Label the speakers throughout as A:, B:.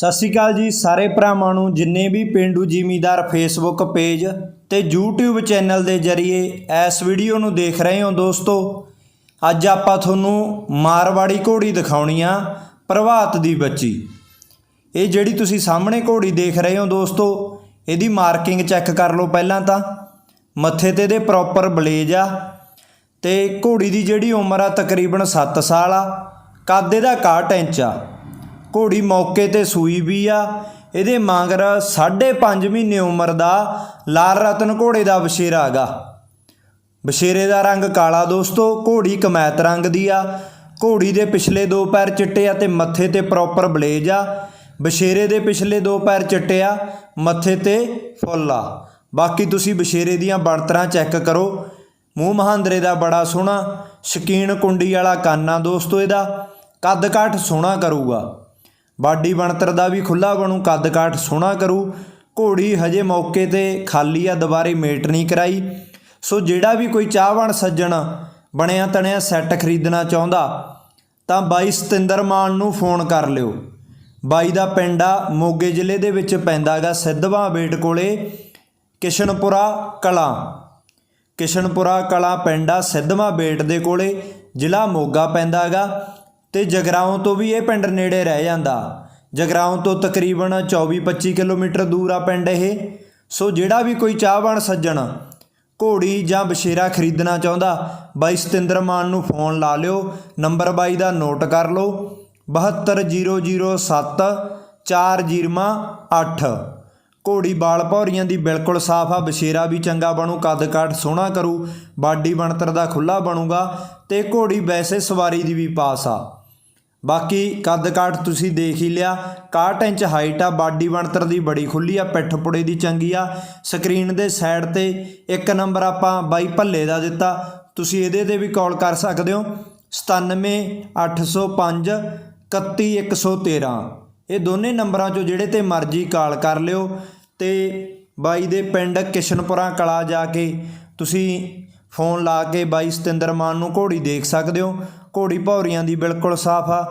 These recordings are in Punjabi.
A: ਸਤਿ ਸ਼੍ਰੀ ਅਕਾਲ ਜੀ ਸਾਰੇ ਭਰਾਵਾਂ ਨੂੰ, ਜਿੰਨੇ ਵੀ ਪਿੰਡੂ ਜ਼ਿਮੀਦਾਰ ਫੇਸਬੁੱਕ ਪੇਜ ਤੇ YouTube ਚੈਨਲ ਦੇ ਜ਼ਰੀਏ ਇਸ ਵੀਡੀਓ ਨੂੰ ਦੇਖ ਰਹੇ ਹੋ ਦੋਸਤੋ, ਅੱਜ ਆਪਾਂ ਤੁਹਾਨੂੰ ਮਾਰਵਾੜੀ ਘੋੜੀ ਦਿਖਾਉਣੀ ਆ ਪ੍ਰਭਾਤ ਦੀ ਬੱਚੀ। ਇਹ ਜਿਹੜੀ ਤੁਸੀਂ ਸਾਹਮਣੇ ਘੋੜੀ ਦੇਖ ਰਹੇ ਹੋ ਦੋਸਤੋ, ਇਹਦੀ ਮਾਰਕਿੰਗ ਚੈੱਕ ਕਰ ਲਓ ਪਹਿਲਾਂ ਤਾਂ। ਮੱਥੇ ਤੇ ਇਹਦੇ ਪ੍ਰੋਪਰ ਬਲੇਜ ਆ ਤੇ ਘੋੜੀ ਦੀ ਜਿਹੜੀ ਉਮਰ ਆ ਤਕਰੀਬਨ 7 ਸਾਲ ਆ, ਕੱਦ ਇਹਦਾ 61 ਇੰਚ ਆ। ਘੋੜੀ ਮੌਕੇ ਤੇ ਸੂਈ ਵੀ ਆ। ਇਹਦੇ ਮਾਂਗਰ 5.5 ਮਹੀਨੇ ਉਮਰ ਦਾ ਲਾਲ ਰਤਨ ਘੋੜੇ ਦਾ ਬਸ਼ੇਰਾ ਹੈਗਾ ਬਸ਼ੇਰੇ ਦਾ ਰੰਗ ਕਾਲਾ ਦੋਸਤੋ, ਘੋੜੀ ਕਮੈਤ ਰੰਗ ਦੀ ਆ। ਘੋੜੀ ਦੇ ਪਿਛਲੇ ਦੋ ਪੈਰ ਚਿੱਟੇ ਆ ਤੇ ਮੱਥੇ ਤੇ ਪ੍ਰੋਪਰ ਬਲੇਜ ਆ। ਬਸ਼ੇਰੇ ਦੇ ਪਿਛਲੇ ਦੋ ਪੈਰ ਚਿੱਟੇ ਆ, ਮੱਥੇ ਤੇ ਫੁੱਲ ਆ। ਬਾਕੀ ਤੁਸੀਂ ਬਸ਼ੇਰੇ ਦੀਆਂ ਬਣਤਰਾਂ ਚੈੱਕ ਕਰੋ। ਮੂੰਹ ਮਹਾਂਦਰੇ ਦਾ ਬੜਾ ਸੋਹਣਾ, ਸ਼ਕੀਨ ਕੁੰਡੀ ਵਾਲਾ ਕਾਨਾ ਦੋਸਤੋ ਇਹਦਾ। ਕੱਦ ਕਾਠ ਸੋਹਣਾ ਕਰੂਗਾ। ਬਾਡੀ ਬਣਤਰ ਦਾ ਵੀ ਖੁੱਲਾ ਬਣੂ, ਕੱਦ ਕਾਠ ਸੋਹਣਾ ਕਰੂ। ਘੋੜੀ ਹਜੇ ਮੌਕੇ ਤੇ ਖਾਲੀ ਆ, ਦੁਬਾਰੇ ਮੇਟ ਨਹੀਂ ਕਰਾਈ। ਸੋ ਜਿਹੜਾ ਵੀ ਕੋਈ ਚਾਹਵਾਨ ਸੱਜਣ ਬਣਿਆ ਤਣਿਆ ਸੈੱਟ ਖਰੀਦਣਾ ਚਾਹੁੰਦਾ, ਤਾਂ ਬਾਈ ਸਤਿੰਦਰ ਮਾਨ ਨੂੰ ਫੋਨ ਕਰ ਲਿਓ। ਬਾਈ ਦਾ ਪਿੰਡ ਆ, ਮੋਗੇ ਜ਼ਿਲ੍ਹੇ ਦੇ ਵਿੱਚ ਪੈਂਦਾ ਹੈਗਾ ਸਿੱਧਵਾਂ ਬੇਟ ਕੋਲੇ, ਕਿਸ਼ਨਪੁਰਾ ਕਲਾਂ। ਕਿਸ਼ਨਪੁਰਾ ਕਲਾਂ ਪਿੰਡ ਆ, ਸਿੱਧਵਾਂ ਬੇਟ ਦੇ ਕੋਲੇ, ਜ਼ਿਲ੍ਹਾ ਮੋਗਾ ਪੈਂਦਾ ਹੈਗਾ ਤੇ ਜਗਰਾਉਂ ਤੋਂ ਵੀ ਇਹ ਪਿੰਡ ਨੇੜੇ ਰਹਿ ਜਾਂਦਾ। ਜਗਰਾਉਂ ਤੋਂ ਤਕਰੀਬਨ 24-25 ਕਿਲੋਮੀਟਰ ਦੂਰ ਆ ਪਿੰਡ ਇਹ। ਸੋ ਜਿਹੜਾ ਵੀ ਕੋਈ ਚਾਹਵਾਨ ਸੱਜਣ ਘੋੜੀ ਜਾਂ ਬਸ਼ੇਰਾ ਖਰੀਦਣਾ ਚਾਹੁੰਦਾ, ਬਾਈ ਸਤਿੰਦਰ ਮਾਨ ਨੂੰ ਫੋਨ ਲਾ ਲਿਓ, ਨੰਬਰ ਬਾਈ ਦਾ ਨੋਟ ਕਰ ਲਓ 72007 408 ਘੋੜੀ ਬਾਲ ਭੌਰੀਆਂ ਦੀ ਬਿਲਕੁਲ ਸਾਫ਼ ਆ ਬਸ਼ੇਰਾ ਵੀ ਚੰਗਾ ਬਣੂ, ਕੱਦ ਕਾਠ ਸੋਹਣਾ ਕਰੂ, ਬਾਡੀ ਬਣਤਰ ਦਾ ਖੁੱਲਾ ਬਣੂਗਾ ਤੇ ਘੋੜੀ ਵੈਸੇ ਸਵਾਰੀ ਦੀ ਵੀ ਪਾਸ ਆ। ਬਾਕੀ ਕੱਦ ਕਾਠ ਤੁਸੀਂ ਦੇਖ ਹੀ ਲਿਆ। 61 ਇੰਚ ਹਾਈਟ ਆ, ਬਾਡੀ ਬਣਤਰ ਦੀ ਬੜੀ ਖੁੱਲੀ ਆ, ਪਿੱਠ ਪੁੜੇ ਦੀ ਚੰਗੀ ਆ। ਸਕਰੀਨ ਦੇ ਸਾਈਡ ਤੇ ਇੱਕ ਨੰਬਰ ਆਪਾਂ ਬਾਈ ਭੱਲੇ ਦਾ ਦਿੱਤਾ। ਤੁਸੀਂ ਇਹਦੇ ਤੇ ਵੀ ਕਾਲ ਕਰ ਸਕਦੇ ਹੋ। 97805 31113 ਇਹ ਦੋਨੇ ਨੰਬਰਾਂ ਚੋਂ ਜਿਹੜੇ ਤੇ ਮਰਜ਼ੀ ਕਾਲ ਕਰ ਲਿਓ। ਤੇ ਬਾਈ ਦੇ ਪਿੰਡ ਕਿਸ਼ਨਪੁਰਾ ਕਲਾ ਜਾ ਕੇ ਤੁਸੀਂ ਫੋਨ ਲਾ ਕੇ ਬਾਈ ਸਤਿੰਦਰ ਮਾਨ ਨੂੰ ਘੋੜੀ ਦੇਖ ਸਕਦੇ ਹੋ। ਘੋੜੀ ਭੌਰੀਆਂ ਦੀ ਬਿਲਕੁਲ ਸਾਫ਼ ਆ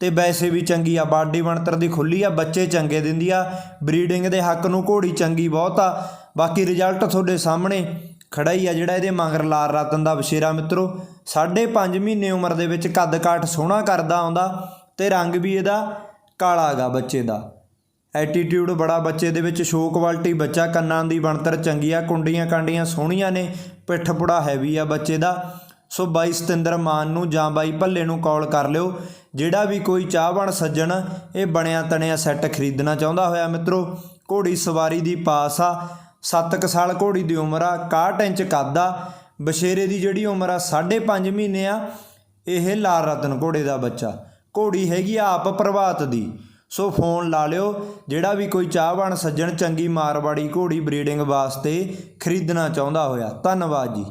A: ਤੇ ਵੈਸੇ ਵੀ ਚੰਗੀ ਆ। ਬਾਡੀ ਬਣਤਰ ਦੀ ਖੁੱਲੀ ਆ, ਬੱਚੇ ਚੰਗੇ ਦਿੰਦੀ ਆ। ਬਰੀਡਿੰਗ ਦੇ ਹੱਕ ਨੂੰ ਘੋੜੀ ਚੰਗੀ ਬਹੁਤ ਆ। ਬਾਕੀ ਰਿਜ਼ਲਟ ਤੁਹਾਡੇ ਸਾਹਮਣੇ ਖੜਾ ਹੀ ਆ ਜਿਹੜਾ ਇਹਦੇ ਮਗਰ ਲਾਲ ਰਤਨ ਦਾ ਬਸ਼ੇਰਾ ਮਿੱਤਰੋ। 5.5 ਮਹੀਨੇ ਉਮਰ ਦੇ ਵਿੱਚ ਕੱਦ ਕਾਠ ਸੋਹਣਾ ਕਰਦਾ ਆਉਂਦਾ ਤੇ ਰੰਗ ਵੀ ਇਹਦਾ ਕਾਲਾ ਹੈਗਾ ਬੱਚੇ ਦਾ। ਐਟੀਟਿਊਡ ਬੜਾ ਬੱਚੇ ਦੇ ਵਿੱਚ ਸ਼ੋ ਕੁਆਲਿਟੀ ਬੱਚਾ। ਕੰਨਾਂ ਦੀ ਬਣਤਰ ਚੰਗੀ ਆ ਕੁੰਡੀਆਂ ਕਾਂਡੀਆਂ ਸੋਹਣੀਆਂ ਨੇ, ਪਿੱਠ ਪੁੜਾ ਹੈਵੀ ਆ ਬੱਚੇ ਦਾ। ਸੋ ਬਾਈ ਸਤਿੰਦਰ ਮਾਨ ਨੂੰ ਜਾਂ ਬਾਈ ਭੱਲੇ ਨੂੰ ਕਾਲ ਕਰ ਲਿਓ। ਜਿਹੜਾ ਵੀ ਕੋਈ ਚਾਹਵਾਨ ਸੱਜਣ, ਇਹ ਬਣਿਆ ਤਣਿਆ ਸੈੱਟ ਖਰੀਦਣਾ ਚਾਹੁੰਦਾ ਹੋਇਆ ਮਿੱਤਰੋ। ਘੋੜੀ ਸਵਾਰੀ ਦੀ ਪਾਸ ਆ। 7 ਸਾਲ ਘੋੜੀ ਦੀ ਉਮਰ ਆ 61 ਇੰਚ ਕੱਦ ਆ। ਬਸ਼ੇਰੇ ਦੀ ਜਿਹੜੀ ਉਮਰ ਆ 5.5 ਮਹੀਨੇ ਆ। ਇਹ ਲਾਲ ਰਤਨ ਘੋੜੇ ਦਾ ਬੱਚਾ। ਘੋੜੀ ਹੈਗੀ ਆ ਆਪ ਪ੍ਰਭਾਤ ਦੀ। ਸੋ ਫੋਨ ਲਾ ਲਿਓ। ਜਿਹੜਾ ਵੀ ਕੋਈ ਚਾਹਵਾਨ ਸੱਜਣ, ਚੰਗੀ ਮਾਰਵਾੜੀ ਘੋੜੀ ਬਰੀਡਿੰਗ ਵਾਸਤੇ ਖਰੀਦਣਾ ਚਾਹੁੰਦਾ ਹੋਇਆ। ਧੰਨਵਾਦ ਜੀ।